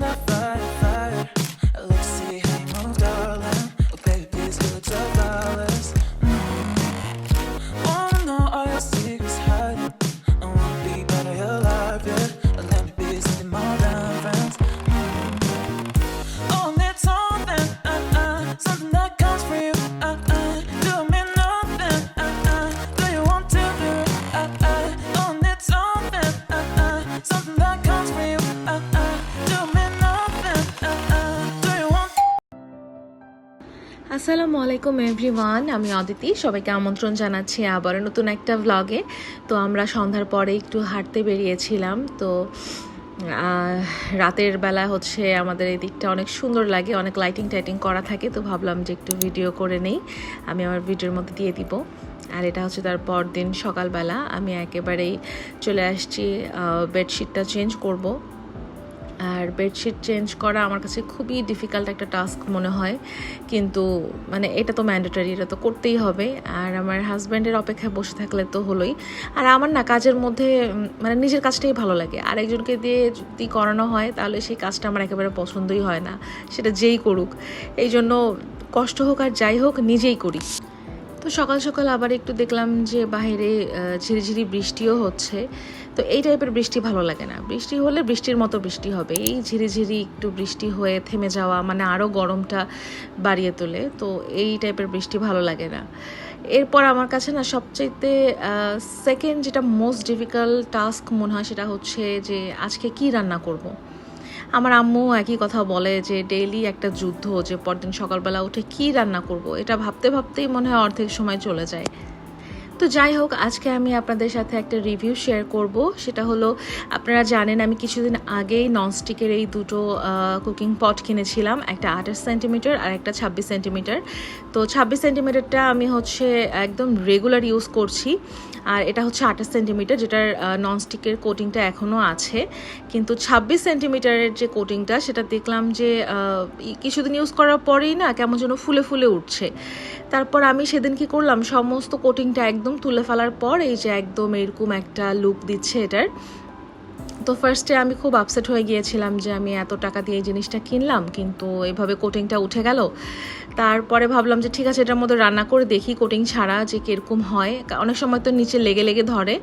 never আলাইকুম everyone আমি অদিতি, সবাইকে আমন্ত্রণ জানাচ্ছি আবার নতুন একটা ভ্লগে তো আমরা সন্ধ্যার পরে একটু হাঁটতে বেরিয়েছিলাম। তো রাতের বেলা হচ্ছে আমাদের এই দিকটা অনেক সুন্দর লাগে, অনেক লাইটিং টাইটিং করা থাকে। তো ভাবলাম যে একটু ভিডিও করে নেই। আমি আমার ভিডিওর মধ্যে দিয়ে দিব। আর এটা হচ্ছে তার পরদিন সকালবেলা। আমি একেবারেই চলে আসছি বেডশিটটা চেঞ্জ করব। আর বেডশিট চেঞ্জ করা আমার কাছে খুবই ডিফিকাল্ট একটা টাস্ক মনে হয়। কিন্তু মানে এটা তো ম্যান্ডেটরি এটা তো করতেই হবে। আর আমার হাজব্যান্ডের অপেক্ষায় বসে থাকলে তো হলোই। আর আমার না কাজের মধ্যে মানে নিজের কাজটাই ভালো লাগে। আর একজনকে দিয়ে যদি করানো হয়, তাহলে সেই কাজটা আমার একেবারে পছন্দই হয় না। সেটা যেই করুক। এই জন্য কষ্ট হোক আর যাই হোক, নিজেই করি। তো সকাল সকাল আবার একটু দেখলাম যে বাইরে ঝিরিঝিরি বৃষ্টিও হচ্ছে। তো এই টাইপের বৃষ্টি ভালো লাগে না। বৃষ্টি হলে বৃষ্টির মতো বৃষ্টি হবে। এই ঝিরিঝিরি একটু বৃষ্টি হয়ে থেমে যাওয়া মানে আরও গরমটা বাড়িয়ে তোলে, তো এই টাইপের বৃষ্টি ভালো লাগে না। এরপর আমার কাছে না সবচাইতে সেকেন্ড যেটা মোস্ট ডিফিকাল্ট টাস্ক মনে হয় সেটা হচ্ছে যে আজকে কি রান্না করব। আমার আম্মু একই কথা বলে যে ডেইলি একটা যুদ্ধ, যে পরদিন সকালবেলা উঠে কি রান্না করব? এটা ভাবতে ভাবতেই মনে হয় অর্ধেক সময় চলে যায়। তো যাই হোক, আজকে আমি আপনাদের সাথে একটা রিভিউ শেয়ার করব। সেটা হলো, আপনারা জানেন আমি কিছুদিন আগেই ননস্টিকের এই দুটো কুকিং পট কিনেছিলাম। একটা আঠাশ সেন্টিমিটার আর একটা ছাব্বিশ সেন্টিমিটার তো ছাব্বিশ সেন্টিমিটারটা আমি হচ্ছে একদম রেগুলার ইউজ করছি। আর এটা হচ্ছে আঠাশ সেন্টিমিটার, যেটার ননস্টিকের কোটিংটা এখনও আছে। কিন্তু ছাব্বিশ সেন্টিমিটারের যে কোটিংটা সেটা দেখলাম যে কিছুদিন ইউজ করার পরেই না কেমন যেন ফুলে ফুলে উঠছে। তারপর আমি সেদিন কি করলাম, সমস্ত কোটিংটা একদম তুলে ফেলার পর, এই যে একদম এরকম একটা লুক দিচ্ছে এটার তো ফার্স্টে আমি খুব আপসেট হয়ে গিয়েছিলাম যে আমি এত টাকা দিয়ে এই জিনিসটা কিনলাম, কিন্তু এভাবে কোটিংটা উঠে গেল। তারপরে ভাবলাম যে ঠিক আছে, এটার মধ্যে রান্না করে দেখি কোটিং ছাড়া যে কীরকম হয়। অনেক সময় তো নিচে লেগে লেগে ধরে।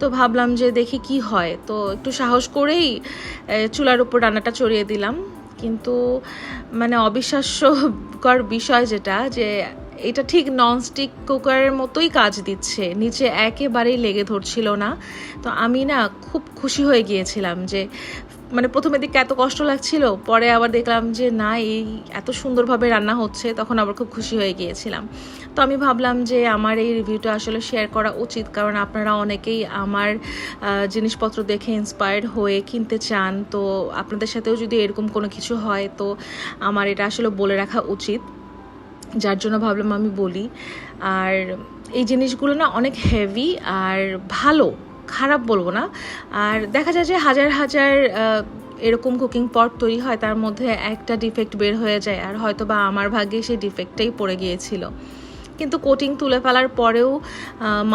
তো ভাবলাম যে দেখি কি হয়। তো একটু সাহস করেই চুলার উপর রান্নাটা চড়িয়ে দিলাম। কিন্তু মানে অবিশ্বাস্যকর বিষয় যেটা যে এটা ঠিক ননস্টিক কুকারের মতোই কাজ দিচ্ছে। নিচে একেবারেই লেগে ধরছিল না। তো আমি না খুব খুশি হয়ে গিয়েছিলাম যে মানে প্রথমে দিকে এত কষ্ট লাগছিল, পরে আবার দেখলাম যে, না, এই এত সুন্দরভাবে রান্না হচ্ছে, তখন আবার খুব খুশি হয়ে গিয়েছিলাম। তো আমি ভাবলাম যে, আমার এই রিভিউটা আসলে শেয়ার করা উচিত, কারণ আপনারা অনেকেই আমার জিনিসপত্র দেখে ইন্সপায়ার্ড হয়ে কিনতে চান। তো আপনাদের সাথেও যদি এরকম কোনো কিছু হয়, তো আমার এটা আসলে বলে রাখা উচিত। যার জন্য ভাবলাম আমি বলি। আর এই জিনিসগুলো না অনেক হেভি আর ভালো, খারাপ বলব না। আর দেখা যায় যে হাজার হাজার এরকম কুকিং পট তৈরি হয়, তার মধ্যে একটা ডিফেক্ট বের হয়ে যায় আর হয়তো বা আমার ভাগ্যে সেই ডিফেক্টটাই পড়ে গিয়েছিল। কিন্তু কোটিং তুলে ফেলার পরেও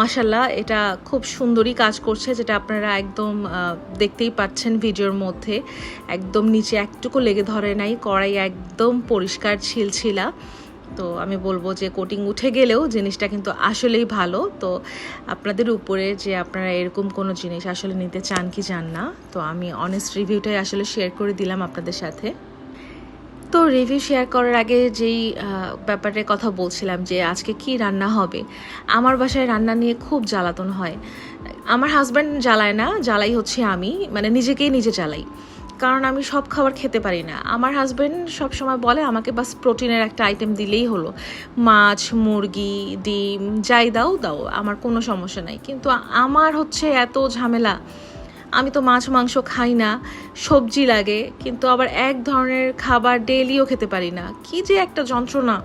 মাসাল্লাহ এটা খুব সুন্দরই কাজ করছে, যেটা আপনারা একদম দেখতেই পাচ্ছেন ভিডিওর মধ্যে। একদম নিচে একটুকু লেগে ধরে নাই, কড়াই একদম পরিষ্কার ছিলছিলা তো আমি বলব যে কোটিং উঠে গেলেও জিনিসটা কিন্তু আসলেই ভালো। তো আপনাদের উপরে যে আপনারা এরকম কোনো জিনিস আসলে নিতে চান কি চান না, তো আমি অনেস্ট রিভিউটাই আসলে শেয়ার করে দিলাম আপনাদের সাথে। তো রিভিউ শেয়ার করার আগে যেই ব্যাপারে কথা বলছিলাম যে আজকে কি রান্না হবে, আমার বাসায় রান্না নিয়ে খুব জ্বালাতন হয়। আমার হাজব্যান্ড জ্বালায় না, জ্বালাই হচ্ছে আমি মানে নিজেকেই নিজে জ্বালাই। কারণ আমি সব খাবার খেতে পারি না। আমার হাজব্যান্ড সব সময় বলে আমাকে বাস প্রোটিনের একটা আইটেম দিলেই হলো। মাছ, মুরগি, ডিম, যাই দাও দাও, আমার কোনো সমস্যা নাই। কিন্তু আমার হচ্ছে এত ঝামেলা। আমি তো মাছ, মাংস খাই না, সবজি লাগে, কিন্তু আবার এক ধরনের খাবার ডেলিও খেতে পারি না। কি যে একটা যন্ত্রণা।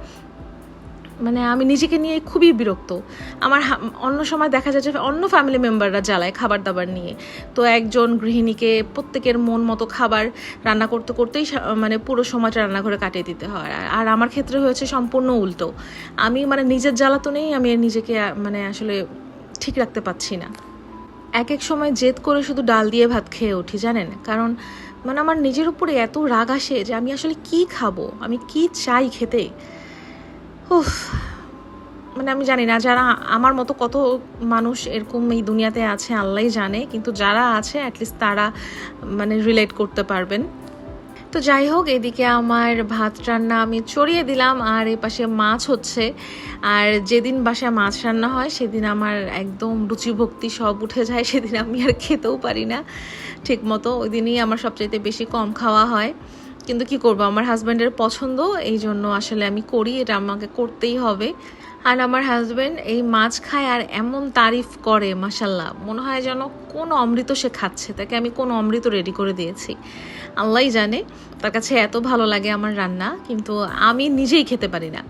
মানে আমি নিজেকে নিয়ে খুবই বিরক্ত। আমার অন্য সময় দেখা যায় যে অন্য ফ্যামিলি মেম্বাররা জ্বালায় খাবার দাবার নিয়ে। তো একজন গৃহিণীকে প্রত্যেকের মন মতো খাবার রান্না করতে করতেই মানে পুরো সময়টা রান্নাঘরে কাটিয়ে দিতে হয়। আর- আর আমার ক্ষেত্রে হয়েছে সম্পূর্ণ উল্টো। আমি মানে নিজের জ্বালাতনেই আমি নিজেকে মানে আসলে ঠিক রাখতে পারছি না। এক এক সময় জেদ করে শুধু ডাল দিয়ে ভাত খেয়ে উঠি, জানেন? কারণ মানে আমার নিজের উপরে এত রাগ আসে যে আমি আসলে কি খাব? আমি কি চাই খেতে? উফ মানে আমি জানি না, যারা আমার মতো কত মানুষ এরকম এই দুনিয়াতে আছে, আল্লাহই জানে, কিন্তু যারা আছে অ্যাটলিস্ট তারা মানে রিলেট করতে পারবেন। তো যাই হোক, এদিকে আমার ভাত রান্না আমি চড়িয়ে দিলাম, আর এ পাশে মাছ হচ্ছে। আর যেদিন বাসায় মাছ রান্না হয়, সেদিন আমার একদম রুচিভক্তি সব উঠে যায়, সেদিন আমি আর খেতেও পারি না। ঠিক মতো, ওই দিনই আমার সবচাইতে বেশি কম খাওয়া হয়। কিন্তু কি করব? আমার হাজব্যান্ডের পছন্দ এই জন্য আসলে আমি করি, এটা আমাকে করতেই হবে। আর আমার হাজব্যান্ড এই মাছ খায় আর এমন তারিফ করে মাসাল্লাহ মনে হয় যেন কোন অমৃত সে খাচ্ছে, তাকে আমি কোন অমৃত রেডি করে দিয়েছি। আল্লাহই জানে, তার কাছে এত ভালো লাগে আমার রান্না, কিন্তু আমি নিজেই খেতে পারি না।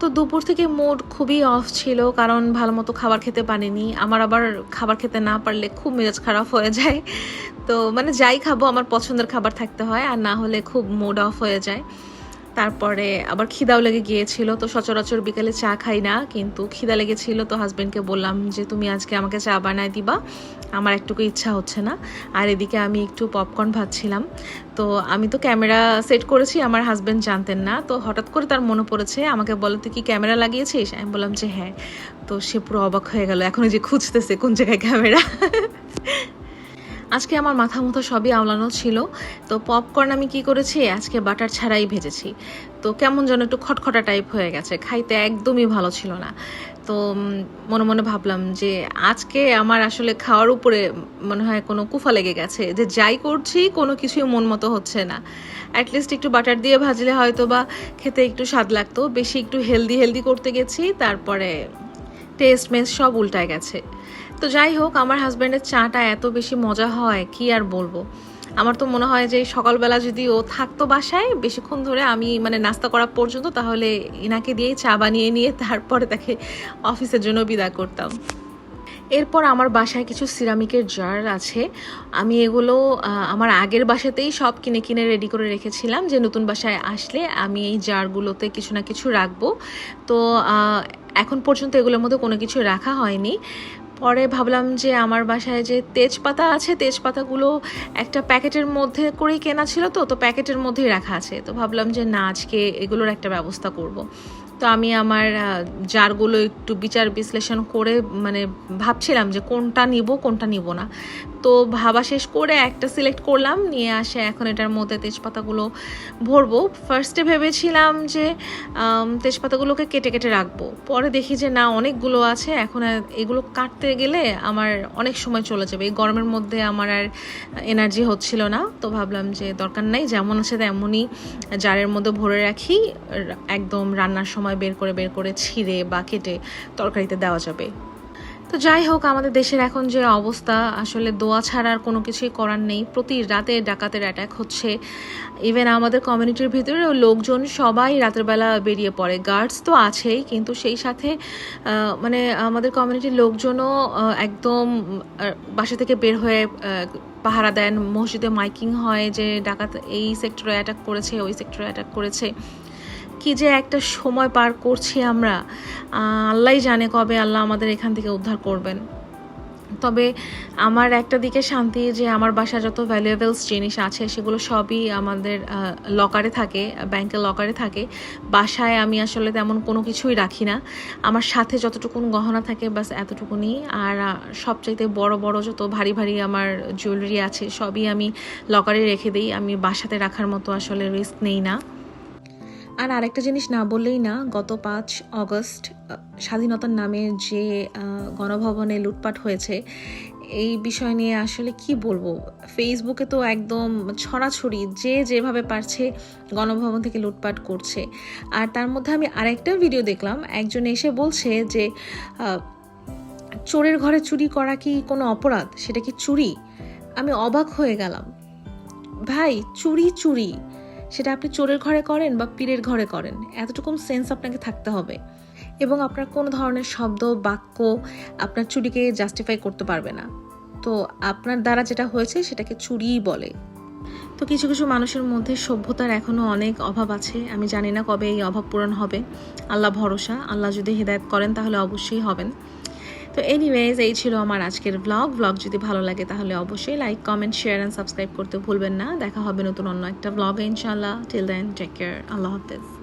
তো দুপুর থেকে মুড খুবই অফ ছিল, কারণ ভালো মতো খাবার খেতে পারিনি। আমার আবার খাবার খেতে না পারলে খুব মেজাজ খারাপ হয়ে যায়। তো মানে যাই খাব, আমার পছন্দের খাবার থাকতে হয়, আর না হলে খুব মুড অফ হয়ে যায়। তারপরে আবার খিদাও লেগে গিয়েছিল, তো সচরাচর বিকেলে চা খাই না, কিন্তু খিদা লেগেছিল, তো হাজবেন্ডকে বললাম যে, তুমি আজকে আমাকে চা বানায় দিবা, আমার একটুকু ইচ্ছা হচ্ছে না। আর এদিকে আমি একটু পপকর্ন ভাজছিলাম। তো আমি তো ক্যামেরা সেট করেছি, আমার হাজবেন্ড জানতেন না, তো হঠাৎ করে তার মনে পড়েছে, আমাকে বলো, তুই কি ক্যামেরা লাগিয়েছিস? আমি বললাম যে হ্যাঁ। তো সে পুরো অবাক হয়ে গেল এখন যে খুঁজতেছে কোন জায়গায় ক্যামেরা। আজকে আমার মাথা মুথা সবই আওলানো ছিল। তো পপকর্ন আমি কি করেছি? আজকে বাটার ছাড়াই ভেজেছি। তো কেমন যেন একটু খটখটা টাইপ হয়ে গেছে। খাইতে একদমই ভালো ছিল না। তো মনে মনে ভাবলাম যে আজকে আমার আসলে খাওয়ার উপরে মনে হয় কোনো কুফা লেগে গেছে যে যাই করছি, কোনো কিছুই মন মতো হচ্ছে না। অ্যাটলিস্ট একটু বাটার দিয়ে ভাজলে হয়তো বা খেতে একটু স্বাদ লাগতো। বেশি একটু হেলদি হেলদি করতে গেছি, তারপরে টেস্ট মেস সব উল্টায় গেছে। তো যাই হোক, আমার হাজব্যান্ডের চাটা এত বেশি মজা হয়, কি আর বলব? আমার তো মনে হয় যে সকালবেলা যদি ও থাকতো বাসায়, বেশিক্ষণ ধরে আমি মানে নাস্তা করা পর্যন্ত, তাহলে ইনাকে দিয়েই চা বানিয়ে নিয়ে তারপরে তাকে অফিসের জন্য বিদায় করতাম। এরপর আমার বাসায় কিছু সিরামিকের জার আছে। আমি এগুলো আমার আগের বাসাতেই সব কিনে কিনে রেডি করে রেখেছিলাম যে নতুন বাসায় আসলে আমি এই জারগুলোতে কিছু না কিছু রাখব। তো এখন পর্যন্ত এগুলোর মধ্যে কোনো কিছু রাখা হয়নি। পরে ভাবলাম যে আমার বাসায় যে তেজপাতা আছে, তেজপাতাগুলো একটা প্যাকেটের মধ্যে করেই কেনা ছিল তো তো প্যাকেটের মধ্যেই রাখা আছে তো ভাবলাম যে না, আজকে এগুলোর একটা ব্যবস্থা করব। তো আমি আমার জারগুলো একটু বিচার বিশ্লেষণ করে মানে ভাবছিলাম যে কোনটা নিব কোনটা নিব না তো ভাবা শেষ করে একটা সিলেক্ট করলাম, নিয়ে আসে এখন এটার মধ্যে তেজপাতাগুলো ভরবো। ফার্স্টে ভেবেছিলাম যে তেজপাতাগুলোকে কেটে কেটে রাখব। পরে দেখি যে না, অনেকগুলো আছে। এখন এগুলো কাটতে গেলে আমার অনেক সময় চলে যাবে। এই গরমের মধ্যে আমার আর এনার্জি হচ্ছিল না। তো ভাবলাম যে দরকার নাই, যেমন আছে তেমনই জারের মধ্যে ভরে রাখি। একদম রান্নার সময় বের করে বের করে ছিঁড়ে বা কেটে তরকারিতে দেওয়া যাবে। তো যাই হোক, আমাদের দেশের এখন যে অবস্থা, আসলে দোয়া ছাড়ার কোনো কিছুই করার নেই। প্রতি রাতে ডাকাতের অ্যাটাক হচ্ছে। ইভেন আমাদের কমিউনিটির ভিতরেও লোকজন সবাই রাতের বেলা বেরিয়ে পড়ে। গার্ডস তো আছেই, কিন্তু সেই সাথে মানে আমাদের কমিউনিটির লোকজনও একদম বাসা থেকে বের হয়ে পাহারা দেন। মসজিদে মাইকিং হয় যে ডাকাত এই সেক্টরে অ্যাটাক করেছে, ওই সেক্টরে অ্যাটাক করেছে। কি যে একটা সময় পার করছি আমরা। আহ, আল্লাহই জানে কবে আল্লাহ আমাদের এখান থেকে উদ্ধার করবেন। তবে আমার একটা দিকে শান্তি যে আমার বাসা যত ভ্যালুয়েবলস জিনিস আছে সেগুলো সবই আমাদের লকারে থাকে ব্যাংকের লকারে থাকে। বাসায় আমি আসলে তেমন কোনো কিছুই রাখি না। আমার সাথে যতটুকুন গহনা থাকে বাস এতটুকুনি। আর সবচাইতে বড় বড় যত ভারী ভারী আমার জুয়েলারি আছে সবই আমি লকারে রেখে দিই। আমি বাসাতে রাখার মতো আসলে রিস্ক নেই না। আর আরেকটা জিনিস না বললেই না, গত পাঁচ অগস্ট স্বাধীনতার নামে যে গণভবনে লুটপাট হয়েছে, এই বিষয় নিয়ে আসলে কি বলব? ফেসবুকে তো একদম ছড়াছড়ি, যে যেভাবে পারছে গণভবন থেকে লুটপাট করছে। আর তার মধ্যে আমি আরেকটা ভিডিও দেখলাম, একজন এসে বলছে যে চোরের ঘরে চুরি করা কি কোনো অপরাধ? সেটা কি চুরি? আমি অবাক হয়ে গেলাম। ভাই, চুরি চুরি। সেটা আপনি চোরের ঘরে করেন বা পীরের ঘরে করেন এতটুকু সেন্স আপনাকে থাকতে হবে। এবং আপনার কোনো ধরনের শব্দ, বাক্য আপনার চুরিকে জাস্টিফাই করতে পারবে না। তো আপনার দ্বারা যেটা হয়েছে সেটাকে চুরিই বলে। তো কিছু কিছু মানুষের মধ্যে সভ্যতার এখনও অনেক অভাব আছে। আমি জানি না কবে এই অভাব পূরণ হবে। আল্লাহ ভরসা। আল্লাহ যদি হেদায়ত করেন তাহলে অবশ্যই হবেন। তো এনিওয়েজ এই ছিল আমার আজকের ব্লগ ব্লগ যদি ভালো লাগে তাহলে অবশ্যই like comment share and subscribe করতে ভুলবেন না। দেখা হবে নতুন অন্য একটা ব্লগে ইনশাল্লাহ টিল দেন টেক কেয়ার আল্লাহ হাফেজ।